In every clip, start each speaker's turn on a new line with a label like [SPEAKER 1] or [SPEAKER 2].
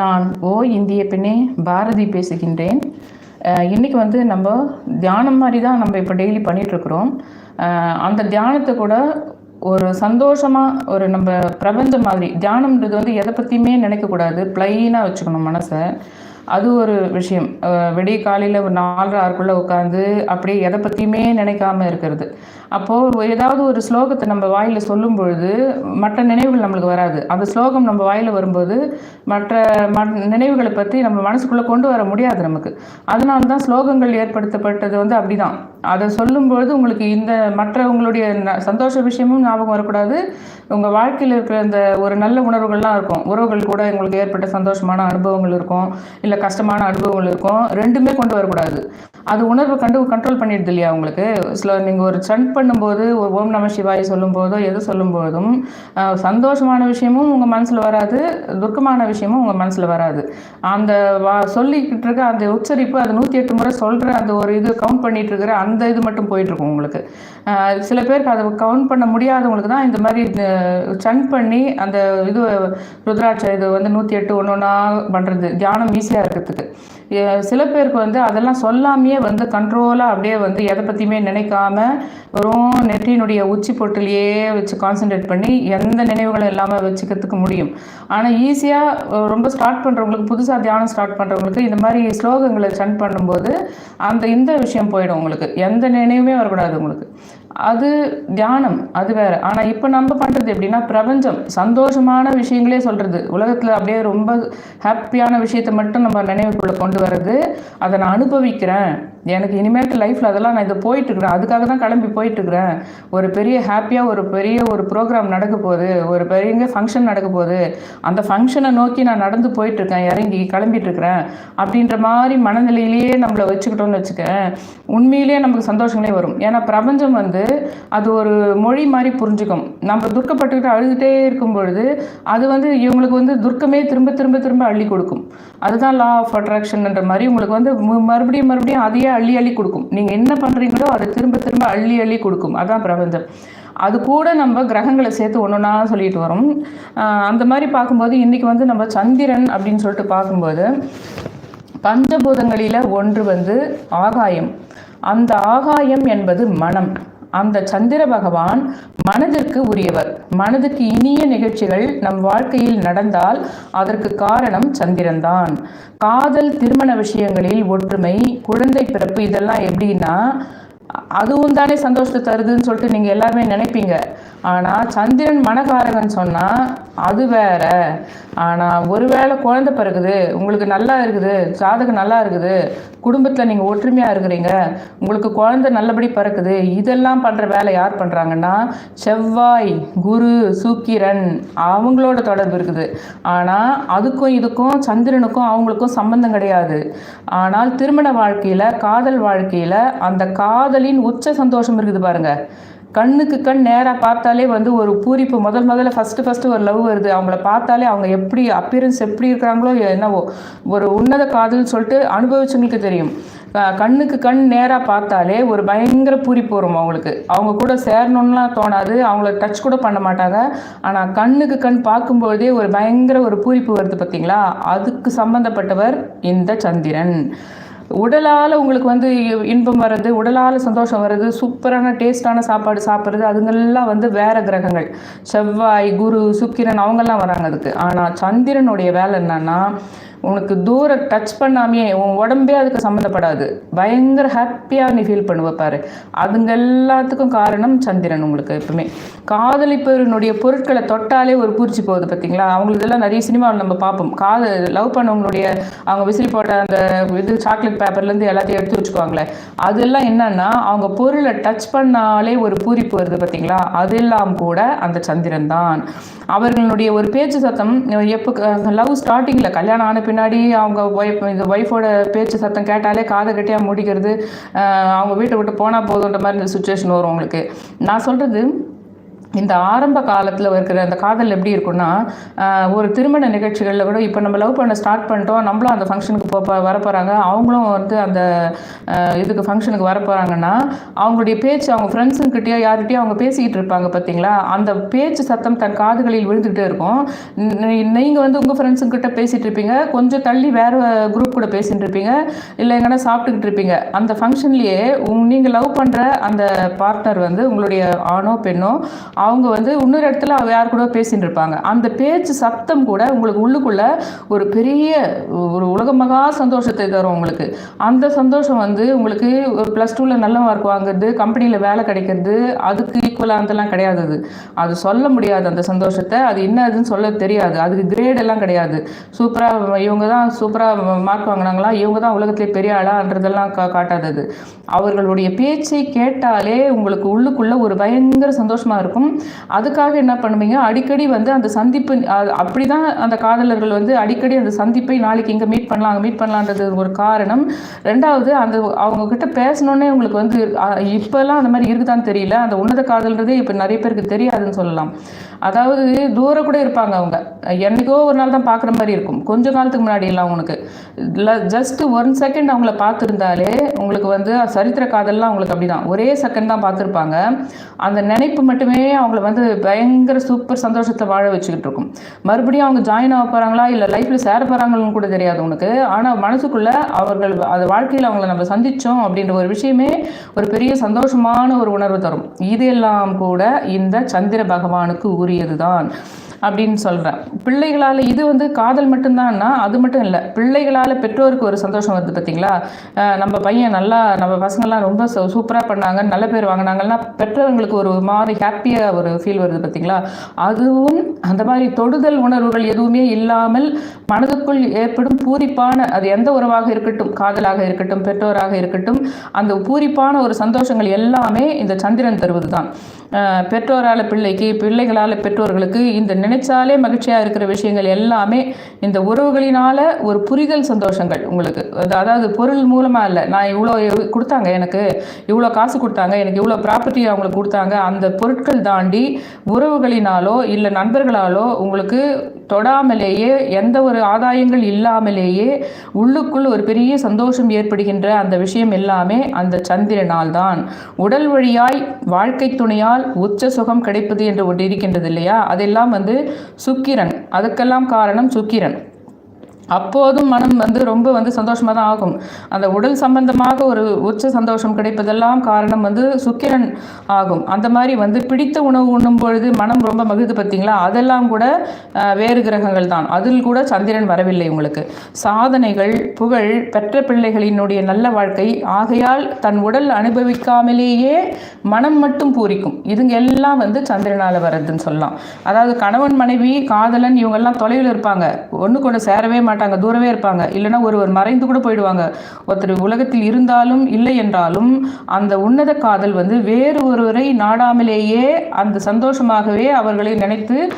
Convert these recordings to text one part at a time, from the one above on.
[SPEAKER 1] நான் ஓ இந்திய பெண்ணே பாரதி பேசுகின்றேன். இன்றைக்கி வந்து நம்ம தியானம் மாதிரி தான் நம்ம இப்போ டெய்லி பண்ணிகிட்ருக்குறோம் அந்த தியானத்தை கூட ஒரு சந்தோஷமாக ஒரு நம்ம பிரபஞ்சம் மாதிரி தியானம்ன்றது வந்து எதை பற்றியுமே நினைக்கக்கூடாது. ப்ளைனாக வச்சுக்கணும் மனசை. அது ஒரு விஷயம். விடிய காலையில் ஒரு நாலரை ஆறுக்குள்ளே உட்காந்து அப்படியே எதை பற்றியுமே நினைக்காம இருக்கிறது. அப்போது ஏதாவது ஒரு ஸ்லோகத்தை நம்ம வாயில் சொல்லும் பொழுது மற்ற நினைவுகள் நம்மளுக்கு வராது. அந்த ஸ்லோகம் நம்ம வாயில் வரும்போது மற்ற ம- நினைவுகளை பற்றி நம்ம மனசுக்குள்ளே கொண்டு வர முடியாது நமக்கு. அதனால தான் ஸ்லோகங்கள் ஏற்படுத்தப்பட்டது வந்து அப்படிதான். அதை சொல்லும்பொழுது உங்களுக்கு இந்த மற்றவங்களுடைய ந- சந்தோஷ விஷயமும் ஞாபகம் வரக்கூடாது. உங்கள் வாழ்க்கையில் இருக்கிற இந்த ஒரு நல்ல உணர்வுகள்லாம் இருக்கும். உறவுகள் கூட உங்களுக்கு ஏற்பட்ட சந்தோஷமான அனுபவங்கள் இருக்கும். இல்லை கஷ்டமான அனுபவங்கள் இருக்கும். ரெண்டுமே கொண்டு வரக்கூடாது. அது உணர்வு கண்டு கண்ட்ரோல் பண்ணிடுது இல்லையா உங்களுக்கு? சில நீங்கள் ஒரு ஸ்டண்ட் பண்ணும்போது ஒரு ஓம் நம சிவாய் சொல்லும்போதோ எது சொல்லும்போதும் சந்தோஷமான விஷயமும் உங்கள் மனசில் வராது துக்கமான விஷயமும் உங்கள் மனசில் வராது. அந்த வா சொல்லிக்கிட்டு இருக்க அந்த உச்சரிப்பு அது நூற்றி எட்டு முறை சொல்கிற அந்த ஒரு இது கவுண்ட் பண்ணிட்டு இருக்கிற அந்த இது மட்டும் போயிட்டுருக்கும் உங்களுக்கு. சில பேருக்கு அதை கவுண்ட் பண்ண முடியாதவங்களுக்கு தான் இந்த மாதிரி ஸ்டண்ட் பண்ணி அந்த இது ருத்ராட்ச இது வந்து நூற்றி எட்டு ஒன்று ஒன்றா பண்ணுறது தியானம் ஈஸியாக இருக்கிறதுக்கு சில பேருக்கு வந்து அதெல்லாம் சொல்லாமையே வந்து கண்ட்ரோலாக அப்படியே வந்து எதை பற்றியுமே நினைக்காம வெறும் நெற்றியினுடைய உச்சி பொட்டிலேயே வச்சு கான்சென்ட்ரேட் பண்ணி எந்த நினைவுகளும் இல்லாமல் வச்சுக்கிறதுக்கு முடியும். ஆனால் ஈஸியாக ரொம்ப ஸ்டார்ட் பண்ணுறவங்களுக்கு புதுசாக தியானம் ஸ்டார்ட் பண்ணுறவங்களுக்கு இந்த மாதிரி ஸ்லோகங்களை சென்ட் பண்ணும்போது அந்த இந்த விஷயம் போயிடும் உங்களுக்கு. எந்த நினைவுமே வரக்கூடாது உங்களுக்கு. அது தியானம் அது வேற. ஆனால் இப்போ நம்ம பண்ணுறது எப்படின்னா பிரபஞ்சம் சந்தோஷமான விஷயங்களே சொல்கிறது உலகத்தில் அப்படியே ரொம்ப ஹாப்பியான விஷயத்தை மட்டும் நம்ம நினைவுக்குள்ளே கொண்டு வர்றது அதை நான் அனுபவிக்கிறேன். எனக்கு இனிமேட்டு லைஃப்பில் அதெல்லாம் நான் இதை போயிட்டுருக்குறேன். அதுக்காக தான் கிளம்பி போயிட்டுருக்குறேன். ஒரு பெரிய ஹாப்பியாக ஒரு பெரிய ஒரு ப்ரோக்ராம் நடக்க போகுது. ஒரு பெரிய ஃபங்க்ஷன் நடக்க போகுது. அந்த ஃபங்க்ஷனை நோக்கி நான் நடந்து போயிட்டுருக்கேன். இறங்கி கிளம்பிட்டு இருக்கிறேன் அப்படின்ற மாதிரி மனநிலையிலேயே நம்மளை வச்சுக்கிட்டோம்னு வச்சுக்க உண்மையிலேயே நமக்கு சந்தோஷங்களே வரும். ஏன்னா பிரபஞ்சம் வந்து அது ஒரு மொழி மாதிரி புரிஞ்சுக்கும். நம்ம துர்க்கப்பட்டுக்கிட்டு அழுதுகிட்டே இருக்கும் பொழுது அது வந்து இவங்களுக்கு வந்து துர்க்கமே திரும்ப திரும்ப திரும்ப அள்ளி கொடுக்கும். அதுதான் லா ஆஃப் அட்ராக்ஷன்ன்ற மாதிரி உங்களுக்கு வந்து மறுபடியும் மறுபடியும் அதையே அள்ளி அள்ளி கொடுக்கும். நீங்கள் என்ன பண்ணுறீங்களோ அதை திரும்ப திரும்ப அள்ளி அள்ளி கொடுக்கும். அதான் பிரபஞ்சம். அது கூட நம்ம கிரகங்களை சேர்த்து ஒன்றா சொல்லிட்டு வரோம். அந்த மாதிரி பார்க்கும்போது இன்றைக்கி வந்து நம்ம சந்திரன் அப்படின்னு சொல்லிட்டு பார்க்கும்போது பஞ்சபூதங்களில் ஒன்று வந்து ஆகாயம். அந்த ஆகாயம் என்பது மனம். அந்த சந்திர பகவான் மனதிற்கு உரியவர். மனதுக்கு இனிய நிகழ்ச்சிகள் நம் வாழ்க்கையில் நடந்தால் அதற்கு காரணம் சந்திரன்தான். காதல் திருமண விஷயங்களில் ஒற்றுமை குழந்தை பிறப்பு இதெல்லாம் எப்படின்னா அதுவும் தானே சந்தோஷத்தை தருதுன்னு சொல்லிட்டு நீங்கள் எல்லாருமே நினைப்பீங்க. ஆனால் சந்திரன் மனகாரகன் சொன்னால் அது வேற. ஆனால் ஒருவேளை குழந்த பிறகுது உங்களுக்கு நல்லா இருக்குது ஜாதகம் நல்லா இருக்குது குடும்பத்தில் நீங்கள் ஒற்றுமையாக இருக்கிறீங்க உங்களுக்கு குழந்த நல்லபடி பிறக்குது இதெல்லாம் பண்ணுற வேலை யார் பண்ணுறாங்கன்னா செவ்வாய் குரு சுக்கிரன் அவங்களோட தொடர்பு இருக்குது. ஆனால் அதுக்கும் இதுக்கும் சந்திரனுக்கும் அவங்களுக்கும் சம்பந்தம் கிடையாது. ஆனால் திருமண வாழ்க்கையில் காதல் வாழ்க்கையில் அந்த காதலின் உச்ச சந்தோஷம் இருக்குது பாருங்க. கண்ணுக்கு கண் நேராக பார்த்தாலே வந்து ஒரு பூரிப்பு. முதல் முதல்ல ஃபஸ்ட்டு ஃபஸ்ட்டு ஒரு லவ் வருது. அவங்கள பார்த்தாலே அவங்க எப்படி அப்பியரன்ஸ் எப்படி இருக்கிறாங்களோ என்னவோ. ஒரு உன்னத காதல் சொல்லிட்டு அனுபவிச்சவங்களுக்கு தெரியும். கண்ணுக்கு கண் நேராக பார்த்தாலே ஒரு பயங்கர பூரிப்பு வரும் அவங்களுக்கு. அவங்க கூட சேரணும்லாம் தோணாது. அவங்கள டச் கூட பண்ண மாட்டாங்க. ஆனால் கண்ணுக்கு கண் பார்க்கும்பொழுதே ஒரு பயங்கர ஒரு பூரிப்பு வருது பார்த்தீங்களா அதுக்கு சம்பந்தப்பட்டவர் இந்த சந்திரன். உடலால் உங்களுக்கு வந்து இன்பம் வர்றது உடலால் சந்தோஷம் வர்றது சூப்பரான டேஸ்டான சாப்பாடு சாப்பிட்றது அதுங்கெல்லாம் வந்து வேற கிரகங்கள். செவ்வாய் குரு சுக்கிரன் அவங்கெல்லாம் வராங்க அதுக்கு. ஆனால் சந்திரனுடைய வேலை என்னன்னா உனக்கு தூரம் டச் பண்ணாமையே உன் உடம்பே அதுக்கு சம்மந்தப்படாது. பயங்கர ஹாப்பியாக நீ ஃபீல் பண்ணுவ பாரு. அதுங்க எல்லாத்துக்கும் காரணம் சந்திரன் உங்களுக்கு எப்பவுமே. காதலிப்பவனுடைய பொருட்களை தொட்டாலே ஒரு பூச்சி போகுது பார்த்தீங்களா அவங்களுக்கு இதெல்லாம் நிறைய சினிமாவில் நம்ம பார்ப்போம். காது லவ் பண்ணவங்களுடைய அவங்க விசிறி போட்ட அந்த இது சாக்லேட் பேப்பர்லேருந்து எல்லாத்தையும் எடுத்து வச்சுக்குவாங்களே. அதெல்லாம் என்னன்னா அவங்க பொருளை டச் பண்ணாலே ஒரு பூரிப்பு வருது பார்த்தீங்களா அதெல்லாம் கூட அந்த சந்திரன் தான். அவர்களுடைய ஒரு பேச்சு சத்தம் எப்போ லவ் ஸ்டார்டிங்கில் கல்யாணம் ஆன பின்னாடி அவங்க ஒய்ஃப் இந்த ஒய்ஃபோட பேச்சு சத்தம் கேட்டாலே காதை கட்டியாக முடிக்கிறது. அவங்க வீட்டை விட்டு போனால் போதுன்ற மாதிரி இந்த சுச்சுவேஷன் வரும் உங்களுக்கு. நான் சொல்கிறது இந்த ஆரம்ப காலத்தில் இருக்கிற அந்த காதல் எப்படி இருக்கும்னா ஒரு திருமண நிகழ்ச்சிகளில் கூட இப்போ நம்ம லவ் பண்ண ஸ்டார்ட் பண்ணிட்டோம் நம்மளும் அந்த ஃபங்க்ஷனுக்கு போ வர போகிறாங்க அவங்களும் வந்து அந்த இதுக்கு ஃபங்க்ஷனுக்கு வர போகிறாங்கன்னா அவங்களுடைய பேச்சு அவங்க ஃப்ரெண்ட்ஸுங்கிட்டயோ யார்கிட்டயோ அவங்க பேசிக்கிட்டு இருப்பாங்க பார்த்தீங்களா அந்த பேச்சு சத்தம் தன் காதுகளில் விழுந்துக்கிட்டே இருக்கும். நீங்கள் வந்து உங்கள் ஃப்ரெண்ட்ஸுங்கிட்ட பேசிகிட்டு இருப்பீங்க. கொஞ்சம் தள்ளி வேறு குரூப் கூட பேசிகிட்டு இருப்பீங்க. இல்லை எங்கன்னா சாப்பிட்டுக்கிட்டு இருப்பீங்க. அந்த ஃபங்க்ஷன்லேயே நீங்கள் லவ் பண்ணுற அந்த பார்ட்னர் வந்து உங்களுடைய ஆணோ பெண்ணோ அவங்க வந்து இன்னொரு இடத்துல யார் கூட பேசின்னு இருப்பாங்க. அந்த பேச்சு சத்தம் கூட உங்களுக்கு உள்ளுக்குள்ள ஒரு பெரிய ஒரு உலக மகா சந்தோஷத்தை தரும் உங்களுக்கு. அந்த சந்தோஷம் வந்து உங்களுக்கு ப்ளஸ் டூவில் நல்ல மார்க் வாங்குறது கம்பெனியில் வேலை கிடைக்கிறது அதுக்கு ஈக்குவலாக அதெல்லாம் கிடையாது அது. அது சொல்ல முடியாது அந்த சந்தோஷத்தை. அது என்னதுன்னு சொல்ல தெரியாது. அதுக்கு கிரேட் எல்லாம் கிடையாது. சூப்பராக இவங்க தான் சூப்பராக மார்க் வாங்கினாங்களா? இவங்க தான் உலகத்திலே பெரிய ஆளான்றதெல்லாம் கா காட்டாதது அது. அவர்களுடைய பேச்சை கேட்டாலே உங்களுக்கு உள்ளுக்குள்ள ஒரு பயங்கர சந்தோஷமாக இருக்கும். அதுக்காக என்ன பண்ணுவீங்க? அடிக்கடி வந்து அந்த சந்திப்பு அப்படி அப்படிதான் அந்த காதலர்கள் வந்து அடிக்கடி அந்த சந்திப்பை நாளைக்கு இங்கே மீட் பண்ணலாம் அங்கே மீட் பண்ணலான்றது ஒரு காரணம். ரெண்டாவது அந்த அவங்கக்கிட்ட பேசணுன்னே உங்களுக்கு வந்து இப்போல்லாம் அந்த மாதிரி இருக்குதான்னு தெரியல. அந்த உன்னத காதல்ன்றதே இப்போ நிறைய பேருக்கு தெரியாதுன்னு சொல்லலாம். அதாவது தூரம் கூட இருப்பாங்க அவங்க. என்னைக்கோ ஒரு நாள் தான் பார்க்குற மாதிரி இருக்கும். கொஞ்ச காலத்துக்கு முன்னாடி எல்லாம் உனக்கு. ஜஸ்ட் ஒன் செகண்ட் அவங்கள பார்த்துருந்தாலே உங்களுக்கு வந்து சரித்திர காதல்லாம் அவங்களுக்கு அப்படிதான். ஒரே செகண்ட் தான் பார்த்துருப்பாங்க. அந்த நினைப்பு மட்டுமே அவங்கள வந்து பயங்கர சூப்பர் சந்தோஷத்தை வாழ வச்சுக்கிட்டு இருக்கும். மறுபடியும் அவங்க ஜாயின் ஆக போகிறாங்களா இல்லை லைஃப்பில் சேர போகிறாங்கன்னு கூட தெரியாது உனக்கு. ஆனால் மனசுக்குள்ளே அவர்கள் அது வாழ்க்கையில் அவங்கள நம்ம சந்தித்தோம் அப்படின்ற ஒரு விஷயமே ஒரு பெரிய சந்தோஷமான ஒரு உணர்வு தரும். இதெல்லாம் கூட இந்த சந்திர பகவானுக்கு கூறியதுதான். அப்படின்னு சொல்கிறேன் பிள்ளைகளால் இது வந்து காதல் மட்டும்தான்னா அது மட்டும் இல்லை பிள்ளைகளால் பெற்றோருக்கு ஒரு சந்தோஷம் வருது பார்த்தீங்களா நம்ம பையன் நல்லா நம்ம பசங்கள்லாம் ரொம்ப சூப்பராக பண்ணாங்க நல்ல பேர் வாங்கினாங்கன்னா பெற்றவங்களுக்கு ஒரு மாதிரி ஹாப்பியாக ஒரு ஃபீல் வருது பார்த்தீங்களா அதுவும் அந்த மாதிரி தொடுதல் உணர்வுகள் எதுவுமே இல்லாமல் மனதுக்குள் ஏற்படும் பூரிப்பான அது எந்த உறவாக இருக்கட்டும் காதலாக இருக்கட்டும் பெற்றோராக இருக்கட்டும் அந்த பூரிப்பான ஒரு சந்தோஷங்கள் எல்லாமே இந்த சந்திரன் தருவது தான் பெற்றோரால் பிள்ளைக்கு பிள்ளைகளால் பெற்றோர்களுக்கு இந்த நினைச்சாலே மகிழ்ச்சியாக இருக்கிற விஷயங்கள் எல்லாமே இந்த உறவுகளினால ஒரு புரிதல் சந்தோஷங்கள் உங்களுக்கு. அது- அதாவது பொருள் மூலமாக இல்லை. நான் இவ்வளோ கொடுத்தாங்க எனக்கு இவ்வளோ காசு கொடுத்தாங்க எனக்கு இவ்வளோ ப்ராப்பர்ட்டி அவங்களுக்கு கொடுத்தாங்க. அந்த பொருட்கள் தாண்டி உறவுகளினாலோ இல்லை நண்பர்களாலோ உங்களுக்கு தொடாமலேயே எந்த ஒரு ஆதாயங்கள் இல்லாமலேயே உள்ளுக்குள் ஒரு பெரிய சந்தோஷம் ஏற்படுகின்ற அந்த விஷயம் எல்லாமே அந்த சந்திரனால் தான். உடல் வழியாய் வாழ்க்கை துணையால் உச்ச சுகம் கிடைப்பது என்று ஒன்று இருக்கின்றது இல்லையா? அதெல்லாம் வந்து சுக்கிரன். அதுக்கெல்லாம் காரணம் சுக்கிரன். அப்போதும் மனம் வந்து ரொம்ப வந்து சந்தோஷமாக தான் ஆகும். அந்த உடல் சம்பந்தமாக ஒரு உச்ச சந்தோஷம் கிடைப்பதெல்லாம் காரணம் வந்து சுக்கிரன் ஆகும். அந்த மாதிரி வந்து பிடித்த உணவு உண்ணும் பொழுது மனம் ரொம்ப மகிழ்ந்து பார்த்தீங்களா? அதெல்லாம் கூட வேறு கிரகங்கள் தான். அதில் கூட சந்திரன் வரவில்லை உங்களுக்கு. சாதனைகள் புகழ் பெற்ற பிள்ளைகளினுடைய நல்ல வாழ்க்கை ஆகையால் தன் உடல் அனுபவிக்காமலேயே மனம் மட்டும் பூரிக்கும். இதுங்க எல்லாம் வந்து சந்திரனால் வர்றதுன்னு சொல்லலாம். அதாவது கணவன் மனைவி காதலன் இவங்கெல்லாம் தொலைவில் இருப்பாங்க. ஒன்று கொண்டு சேரவே மாட்டாங்க. தூரவே இருப்பாங்க. இல்லைன்னா ஒருவர் மறைந்து கூட போயிடுவாங்க. ஒருத்தர் உலகத்தில் இருந்தாலும் இல்லை என்றாலும் அந்த உன்னத காதல் வந்து வேறு ஒருவரை நாடாமலேயே அந்த சந்தோஷமாகவே அவர்களை நினைத்து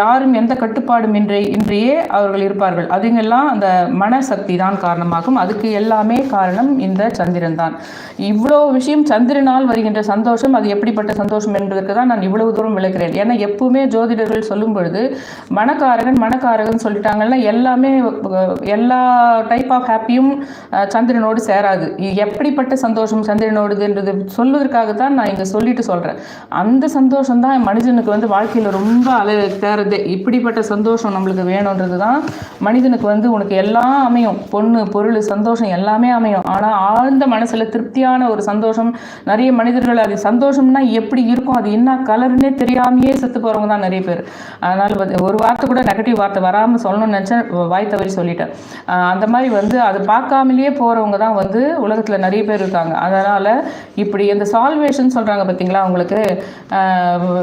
[SPEAKER 1] யாரும் எந்த கட்டுப்பாடும் இன்றி இன்றியே அவர்கள் இருப்பார்கள். அதுங்கெல்லாம் அந்த மனசக்தி தான் காரணமாகும். அதுக்கு எல்லாமே காரணம் இந்த சந்திரன் தான் இவ்வளோ விஷயம் சந்திரனால் வருகின்ற சந்தோஷம் அது எப்படிப்பட்ட சந்தோஷம் என்பதற்கு தான் நான் இவ்வளவு தூரம் விளக்கிறேன். ஏன்னா எப்பவுமே ஜோதிடர்கள் சொல்லும் பொழுது மனக்காரகன் மனக்காரகன் சொல்லிட்டாங்கன்னா எல்லாமே எல்லா டைப் ஆஃப் ஹாப்பியும் சந்திரனோடு சேராது. எப்படிப்பட்ட சந்தோஷம் சந்திரனோடுதுன்றது சொல்வதற்காக தான் நான் இங்கே சொல்லிட்டு சொல்கிறேன் அந்த சந்தோஷம் தான் மனிதனுக்கு வந்து வாழ்க்கையில் ரொம்ப அலை தருது இப்படிப்பட்ட சந்தோஷம் நம்மளுக்கு வேணுன்றது தான் மனிதனுக்கு வந்து உனக்கு எல்லாம் அமையும். பொண்ணு பொருள் சந்தோஷம் எல்லாமே அமையும். ஆனால் ஆழ்ந்த மனசில் திருப்தியான ஒரு சந்தோஷம் நிறைய மனிதர்கள் அது சந்தோஷம்னா எப்படி இருக்கும்? அது என்ன கலர்னே தெரியாமையே செத்து போகிறவங்க தான் நிறைய பேர். அதனால் வந்து ஒரு வார்த்தை கூட நெகட்டிவ் வார்த்தை வராமல் சொல்லணும்னு நினச்சேன். வாய் தவறி சொல்லிட்டேன். அந்த மாதிரி வந்து அது பார்க்காமலேயே போகிறவங்க தான் வந்து உலகத்தில் நிறைய பேர் இருக்காங்க. அதனால் இப்படி இந்த சால்வேஷன் சொல்கிறாங்க பார்த்தீங்களா உங்களுக்கு?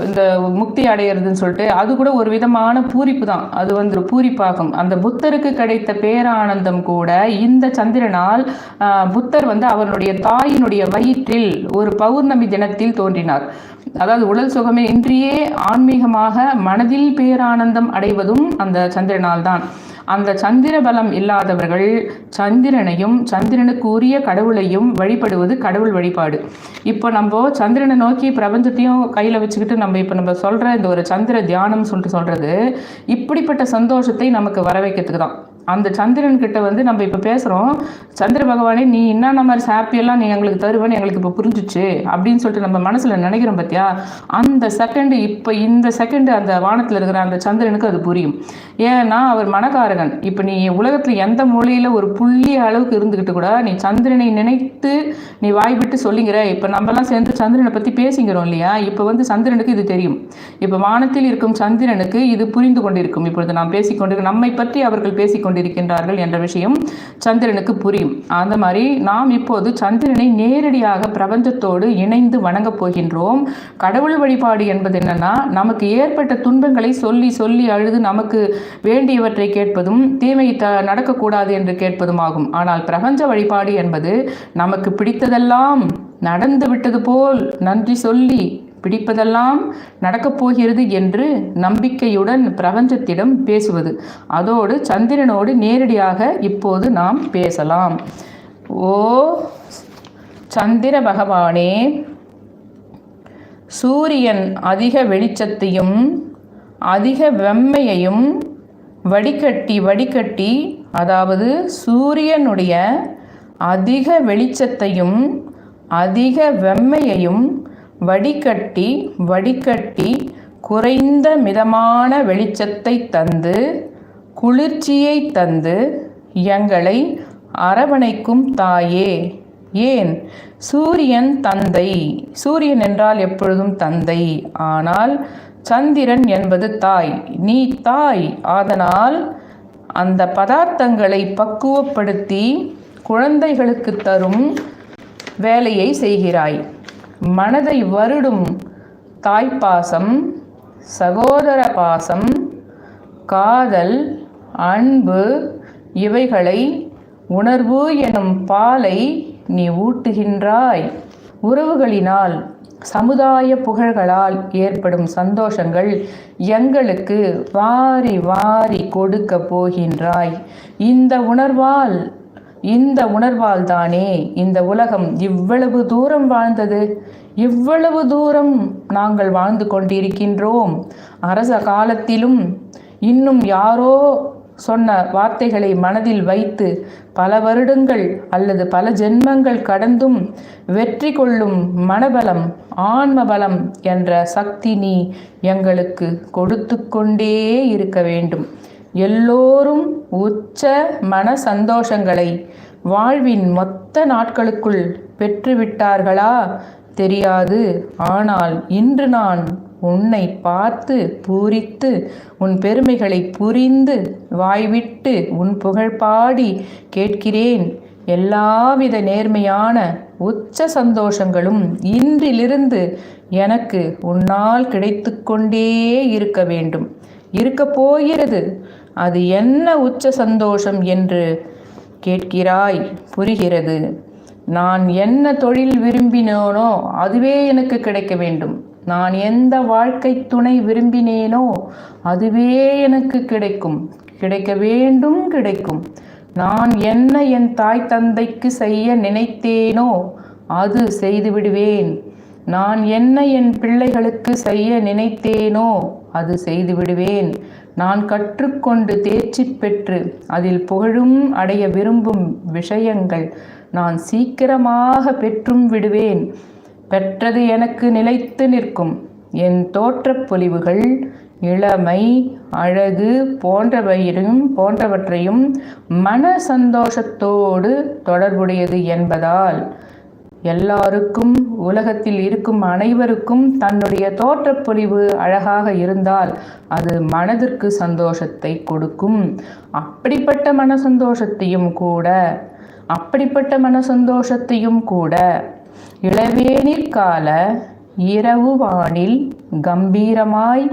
[SPEAKER 1] இந்த முக்தி அடையிறதுன்னு சொல்லிட்டு அது கூட ஒரு விதமான பூரிப்பு தான். அது வந்து பூரிப்பாகும். அந்த புத்தருக்கு கிடைத்த பேரானந்தம் கூட இந்த சந்திரனால் புத்தர் வந்து அவருடைய தாயினுடைய வயிற்றில் ஒரு பௌர்ணமி தினத்தில் தோன்றினார். அதாவது உடல் சுகமே இன்றியே ஆன்மீகமாக மனதில் பேரானந்தம் அடைவதும் அந்த சந்திரனால் தான் அந்த சந்திர பலம் இல்லாதவர்கள் சந்திரனையும் சந்திரனுக்கு உரிய கடவுளையும் வழிபடுவது கடவுள் வழிபாடு. இப்போ நம்ம சந்திரனை நோக்கி பிரபஞ்சத்தையும் கையில் வச்சுக்கிட்டு நம்ம இப்போ நம்ம சொல்கிற இந்த ஒரு சந்திர தியானம் சொல்லிட்டு சொல்கிறது இப்படிப்பட்ட சந்தோஷத்தை நமக்கு வர வைக்கிறதுக்கு தான் அந்த சந்திரன் கிட்ட வந்து நம்ம இப்போ பேசுகிறோம் சந்திர பகவானே நீ என்னென்ன மாதிரி ஹாப்பியெல்லாம் நீ எங்களுக்கு தருவேன்னு எங்களுக்கு இப்போ புரிஞ்சிச்சு அப்படின்னு சொல்லிட்டு நம்ம மனசில் நினைக்கிறோம் பார்த்தியா அந்த செகண்டு இப்போ இந்த செகண்டு அந்த வானத்தில் இருக்கிற அந்த சந்திரனுக்கு அது புரியும். ஏன்னா அவர் மனக்காரகன். இப்போ நீ உலகத்தில் எந்த மொழியில் ஒரு புள்ளி அளவுக்கு இருந்துக்கிட்டு கூட நீ சந்திரனை நினைத்து நீ வாய்விட்டு சொல்லிங்கிற. இப்போ நம்மலாம் சேர்ந்து சந்திரனை பற்றி பேசிக்கிறோம் இல்லையா? இப்போ வந்து சந்திரனுக்கு இது தெரியும். இப்போ வானத்தில் இருக்கும் சந்திரனுக்கு இது புரிந்து கொண்டிருக்கும். இப்பொழுது நாம் பேசிக்கொண்டு நம்மை பற்றி அவர்கள் பேசிக்கொண்டு கொண்டிருக்கின்றார்கள் என்ற விஷயம் சந்திரனுக்கு புரியும். அந்த மாதிரி நாம் இப்போது சந்திரனை நேரடியாக பிரபஞ்சத்தோடு இணைந்து வணங்கப் போகின்றோம். கடவுள் வழிபாடு என்பது என்னன்னா நமக்கு ஏற்பட்ட துன்பங்களை சொல்லி சொல்லி அழுது நமக்கு வேண்டியவற்றை கேட்பதும் தீமை த நடக்கக்கூடாது என்று கேட்பதும் ஆகும். ஆனால் பிரபஞ்ச வழிபாடு என்பது நமக்கு பிடித்ததெல்லாம் நடந்து விட்டது போல் நன்றி சொல்லி பிடிப்பதெல்லாம் நடக்கப் போகிறது என்று நம்பிக்கையுடன் பிரபஞ்சத்திடம் பேசுவது. அதோடு சந்திரனோடு நேரடியாக இப்போது நாம் பேசலாம். ஓ சந்திர பகவானே சூரியன் அதிக வெளிச்சத்தையும் அதிக வெம்மையையும் வடிகட்டி வடிகட்டி அதாவது சூரியனுடைய அதிக வெளிச்சத்தையும் அதிக வெம்மையையும் வடிகட்டி வடிகட்டி குறைந்த மிதமான வெளிச்சத்தை தந்து குளிர்ச்சியை தந்து எங்களை அரவணைக்கும் தாயே. ஏன்? சூரியன் தந்தை. சூரியன் என்றால் எப்பொழுதும் தந்தை. ஆனால் சந்திரன் என்பது தாய். நீ தாய். அதனால் அந்த பதார்த்தங்களை பக்குவப்படுத்தி குழந்தைகளுக்கு தரும் வேலையை செய்கிறாய். மனதை வருடும் தாய்ப்பாசம் சகோதர பாசம் காதல் அன்பு இவைகளை உணர்வு எனும் பாலை நீ ஊட்டுகின்றாய். உறவுகளினால் சமுதாய புகழ்களால் ஏற்படும் சந்தோஷங்கள் எங்களுக்கு வாரி வாரி கொடுக்க போகின்றாய். இந்த உணர்வால் இந்த உணர்வால் தானே இந்த உலகம் இவ்வளவு தூரம் வாழ்ந்தது? இவ்வளவு தூரம் நாங்கள் வாழ்ந்து கொண்டிருக்கின்றோம். அரச காலத்திலும் இன்னும் யாரோ சொன்ன வார்த்தைகளை மனதில் வைத்து பல வருடங்கள் அல்லது பல ஜென்மங்கள் கடந்தும் வெற்றி கொள்ளும் மனபலம் ஆன்ம பலம் என்ற சக்தி நீ எங்களுக்கு கொடுத்து கொண்டே இருக்க வேண்டும். எல்லோரும் உச்ச மன சந்தோஷங்களை வாழ்வின் மொத்த நாட்களுக்குள் பெற்றுவிட்டார்களா? தெரியாது. ஆனால் இன்று நான் உன்னை பார்த்து பூரித்து உன் பெருமைகளை புரிந்து வாய்விட்டு உன் புகழ் பாடி கேட்கிறேன். எல்லாவித நேர்மையான உச்ச சந்தோஷங்களும் இன்றிலிருந்து எனக்கு உன்னால் கிடைத்து கொண்டே இருக்க வேண்டும். இருக்கப் போகிறது. அது என்ன உச்ச சந்தோஷம் என்று கேட்கிறாய்? புரிகிறது. நான் என்ன தொழில் விரும்பினேனோ அதுவே எனக்கு கிடைக்க வேண்டும். நான் எந்த வாழ்க்கை துணை விரும்பினேனோ அதுவே எனக்கு கிடைக்கும். கிடைக்க வேண்டும் கிடைக்கும். நான் என்ன என் தாய் தந்தைக்கு செய்ய நினைத்தேனோ அது செய்து விடுவேன். நான் என்ன என் பிள்ளைகளுக்கு செய்ய நினைத்தேனோ அது செய்து விடுவேன். நான் கற்றுக்கொண்டு தேர்ச்சி பெற்று அதில் புகழும் அடைய விரும்பும் விஷயங்கள் நான் சீக்கிரமாக பெற்றும் விடுவேன். பெற்றது எனக்கு நிலைத்து நிற்கும். என் தோற்றப் பொலிவுகள் இளமை அழகு போன்றவையும் போன்றவற்றையும் மன சந்தோஷத்தோடு தொடர்புடையது என்பதால் எல்லாருக்கும் உலகத்தில் இருக்கும் அனைவருக்கும் தன்னுடைய தோற்றப்பொழிவு அழகாக இருந்தால் அது மனதிற்கு சந்தோஷத்தை கொடுக்கும். அப்படிப்பட்ட மன சந்தோஷத்தையும் கூட அப்படிப்பட்ட மன சந்தோஷத்தையும் கூட இளவேனிற் கால இரவு வானில் கம்பீரமாய்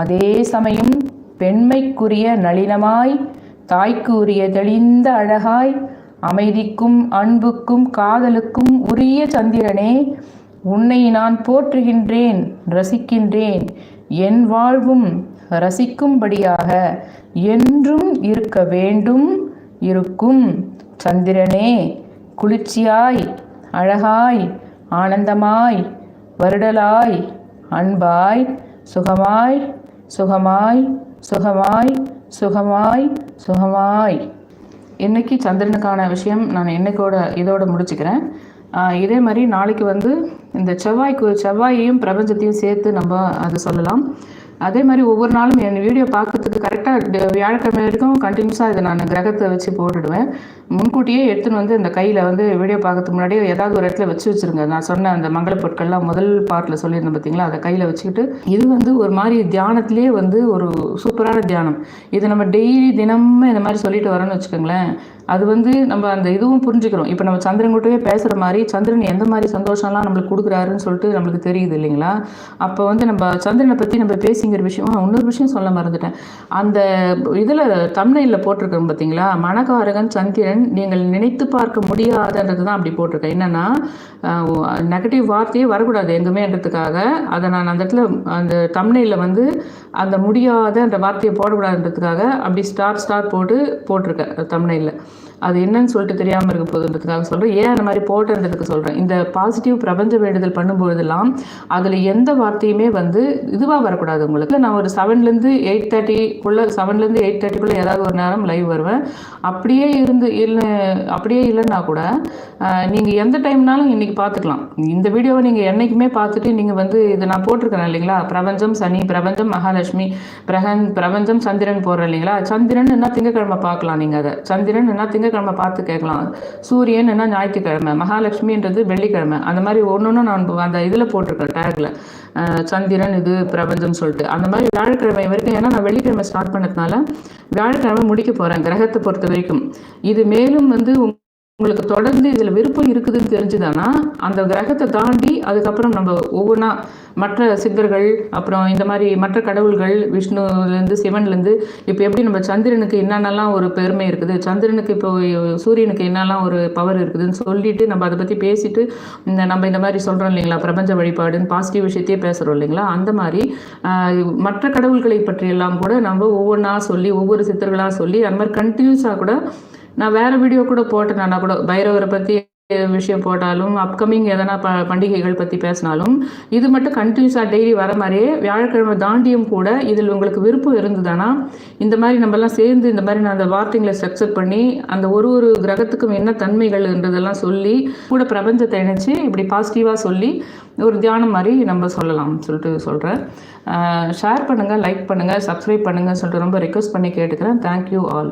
[SPEAKER 1] அதே சமயம் பெண்மைக்குரிய நளினமாய் தாய்க்கு உரிய தெளிந்த அழகாய் அமைதிக்கும் அன்புக்கும் காதலுக்கும் உரிய சந்திரனே உன்னை நான் போற்றுகின்றேன் ரசிக்கின்றேன். என் வாழ்வும் ரசிக்கும்படியாக என்றும் இருக்க வேண்டும் இருக்கும். சந்திரனே குளிர்ச்சியாய் அழகாய் ஆனந்தமாய் வருடலாய் அன்பாய் சுகமாய் சுகமாய் சுகமாய் சுகமாய் சுகமாய். இன்னைக்கு சந்திரனுக்கான விஷயம் நான் இன்னைக்கோட இதோட முடிச்சுக்கிறேன். இதே மாதிரி நாளைக்கு வந்து இந்த செவ்வாய்க்கு செவ்வாயையும் பிரபஞ்சத்தையும் சேர்த்து நம்ம அதை சொல்லலாம். அதே மாதிரி ஒவ்வொரு நாளும் என் வீடியோ பார்க்கறதுக்கு கரெக்டாக வியாழக்கிழமை வரைக்கும் கண்டினியூஸாக இதை நான் கிரகத்தை வச்சு போட்டுடுவேன். முன்கூட்டியே எடுத்துன்னு வந்து இந்த கையில் வந்து வீடியோ பார்க்கறதுக்கு முன்னாடியே ஏதாவது ஒரு இடத்துல வச்சு வச்சுருங்க. நான் சொன்ன அந்த மங்கள பொருட்கள்லாம் முதல் பார்ட்டில் சொல்லியிருந்தேன் பார்த்தீங்களா அதை கையில் வச்சுக்கிட்டு இது வந்து ஒரு மாதிரி தியானத்திலே வந்து ஒரு சூப்பரான தியானம். இது நம்ம டெய்லி தினமும் இந்த மாதிரி சொல்லிட்டு வரோன்னு வச்சுக்கோங்களேன். அது வந்து நம்ம அந்த இதுவும் புரிஞ்சுக்கிறோம் இப்போ நம்ம சந்திரன் கூட்டவே பேசுகிற மாதிரி சந்திரன் எந்த மாதிரி சந்தோஷம்லாம் நம்மளுக்கு கொடுக்குறாருன்னு சொல்லிட்டு நம்மளுக்கு தெரியுது இல்லைங்களா? அப்போ வந்து நம்ம சந்திரனை பற்றி நம்ம பேசிங்கிற விஷயம் இன்னொரு விஷயம் சொல்ல மறந்துட்டேன். அந்த இதில் தமிழில் போட்டிருக்கோம் பார்த்தீங்களா மணக்காரகன் சந்திரன் நீங்கள் நினைத்து பார்க்க முடியாதுன்றது தான் அப்படி போட்டிருக்கேன். என்னென்னா நெகட்டிவ் வார்த்தையே வரக்கூடாது எங்குமேன்றதுக்காக. அதை நான் அந்த இடத்துல அந்த தமிழில் வந்து அந்த முடியாத அந்த வார்த்தையை போடக்கூடாதுன்றதுக்காக அப்படி ஸ்டார் ஸ்டார் போட்டு போட்டிருக்கேன் தமிழில் அது என்னன்னு சொல்லிட்டு தெரியாமல் இருக்க போகுதுன்றதுக்காக சொல்கிறேன் ஏன் அந்த மாதிரி போட்டன்றதுக்கு சொல்கிறேன் இந்த பாசிட்டிவ் பிரபஞ்ச வேண்டுதல் பண்ணும்பொழுதெல்லாம் அதில் எந்த வார்த்தையுமே வந்து இதுவாக வரக்கூடாது உங்களுக்கு. நான் ஒரு செவன்லேருந்து எயிட் தேர்ட்டிக்குள்ளே செவன்லேருந்து எயிட் தேர்ட்டிக்குள்ளே ஏதாவது ஒரு நேரம் லைவ் வருவேன். அப்படியே இருந்து இல்லை அப்படியே இல்லைன்னா கூட நீங்கள் எந்த டைம்னாலும் இன்றைக்கி பார்த்துக்கலாம். இந்த வீடியோவை நீங்கள் என்றைக்குமே பார்த்துட்டு நீங்கள் வந்து இதை நான் போட்டிருக்கிறேன் இல்லைங்களா? பிரபஞ்சம் சனி பிரபஞ்சம் மகாலட்சுமி பிரகன் பிரபஞ்சம் சந்திரன் போடுறேன் இல்லைங்களா? சந்திரன் என்ன திங்கக்கிழமை பார்க்கலாம் நீங்கள் அதை. சந்திரன் என்ன திங்க திங்கக்கிழமை பார்த்து கேட்கலாம். சூரியன் என்ன ஞாயிற்றுக்கிழமை மகாலட்சுமின்றது வெள்ளிக்கிழமை. அந்த மாதிரி ஒன்று ஒன்று நான் அந்த இதில் போட்டிருக்கேன் டேக்கில் சந்திரன் இது பிரபஞ்சம் சொல்லிட்டு. அந்த மாதிரி வியாழக்கிழமை வரைக்கும் ஏன்னா நான் வெள்ளிக்கிழமை ஸ்டார்ட் பண்ணதுனால வியாழக்கிழமை முடிக்க போகிறேன் கிரகத்தை பொறுத்த வரைக்கும். இது மேலும் வந்து உங்க- உங்களுக்கு தொடர்ந்து இதில் விருப்பம் இருக்குதுன்னு தெரிஞ்சுதானா? அந்த கிரகத்தை தாண்டி அதுக்கப்புறம் நம்ம ஒவ்வொன்றா மற்ற சித்தர்கள் அப்புறம் இந்த மாதிரி மற்ற கடவுள்கள் விஷ்ணுலேருந்து சிவன்லேருந்து இப்போ எப்படி நம்ம சந்திரனுக்கு என்னென்னலாம் ஒரு பெருமை இருக்குது? சந்திரனுக்கு இப்போ சூரியனுக்கு என்னெல்லாம் ஒரு பவர் இருக்குதுன்னு சொல்லிட்டு நம்ம அதை பற்றி பேசிட்டு இந்த நம்ம இந்த மாதிரி சொல்கிறோம் இல்லைங்களா? பிரபஞ்ச வழிபாடுன்னு பாசிட்டிவ் விஷயத்தையே பேசுகிறோம் இல்லைங்களா? அந்த மாதிரி மற்ற கடவுள்களை பற்றியெல்லாம் கூட நம்ம ஒவ்வொன்றா சொல்லி ஒவ்வொரு சித்தர்களாக சொல்லி அந்த மாதிரி கண்டினியூஸாக கூட நான் வேற வீடியோ கூட போட்டேன் நான் கூட பைரவரை பற்றி விஷயம் போட்டாலும் அப்கமிங் எதனா ப பண்டிகைகள் பற்றி பேசினாலும் இது மட்டும் கண்டினியூஸாக டெய்லி வர மாதிரியே வியாழக்கிழமை தாண்டியும் கூட இதில் உங்களுக்கு விருப்பம் இருந்ததுன்னா இந்த மாதிரி நம்மலாம் சேர்ந்து இந்த மாதிரி நான் அந்த வார்த்தைங்களை ஸ்ட்ரக்சர் பண்ணி அந்த ஒரு ஒரு கிரகத்துக்கும் என்ன தன்மைகள்ன்றதெல்லாம் சொல்லி கூட பிரபஞ்சத்தை இணைச்சு இப்படி பாசிட்டிவாக சொல்லி ஒரு தியானம் மாதிரி நம்ம சொல்லலாம் சொல்லிட்டு சொல்கிறேன் ஷேர் பண்ணுங்கள் லைக் பண்ணுங்கள் சப்ஸ்கிரைப் பண்ணுங்கள் சொல்லிட்டு ரொம்ப ரெக்வஸ்ட் பண்ணி கேட்டுக்கிறேன். Thank you all